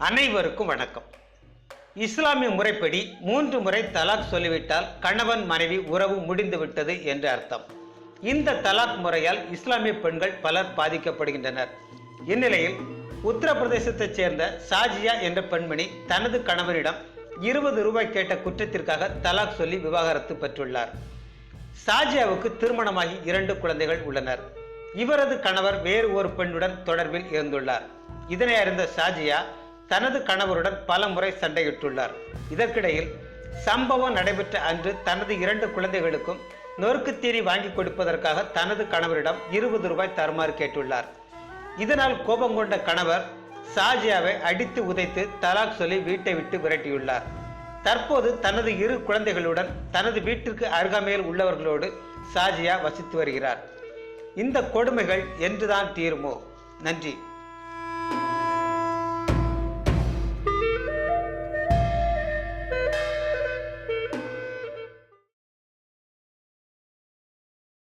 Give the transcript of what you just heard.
அனைவருக்கும் வணக்கம். இஸ்லாமிய முறைப்படி மூன்று முறை தலாக் சொல்லிவிட்டால் கணவன் மனைவி உறவு முடிந்துவிட்டது என்று அர்த்தம். இந்த தலாக் முறையால் இஸ்லாமிய பெண்கள் பலர் பாதிக்கப்படுகின்றனர். இந்நிலையில் உத்தரப்பிரதேசத்தைச் சேர்ந்த சாஜியா என்ற பெண்மணி தனது கணவரிடம் இருபது ரூபாய் கேட்ட குற்றத்திற்காக தலாக் சொல்லி விவாகரத்து பெற்றுள்ளார். சாஜியாவுக்கு திருமணமாகி இரண்டு குழந்தைகள் உள்ளனர். இவரது கணவர் வேறு ஒரு பெண்ணுடன் தொடர்பில் இருந்துள்ளார். இதனை அறிந்த சாஜியா தனது கணவருடன் பல முறை சண்டையிட்டுள்ளார். இதற்கிடையில் சம்பவம் நடைபெற்ற அன்று தனது இரண்டு குழந்தைகளுக்கும் நொறுக்குத்தீனி வாங்கி கொடுப்பதற்காக தனது கணவரிடம் இருபது ரூபாய் தருமாறு கேட்டுள்ளார். இதனால் கோபம் கொண்ட கணவர் சாஜியாவை அடித்து உதைத்து தலாக் சொல்லி வீட்டை விட்டு விரட்டியுள்ளார். தற்போது தனது இரு குழந்தைகளுடன் தனது வீட்டிற்கு அருகாமையில் உள்ளவர்களோடு சாஜியா வசித்து வருகிறார். இந்த கொடுமைகள் என்றுதான் தீருமோ? நன்றி.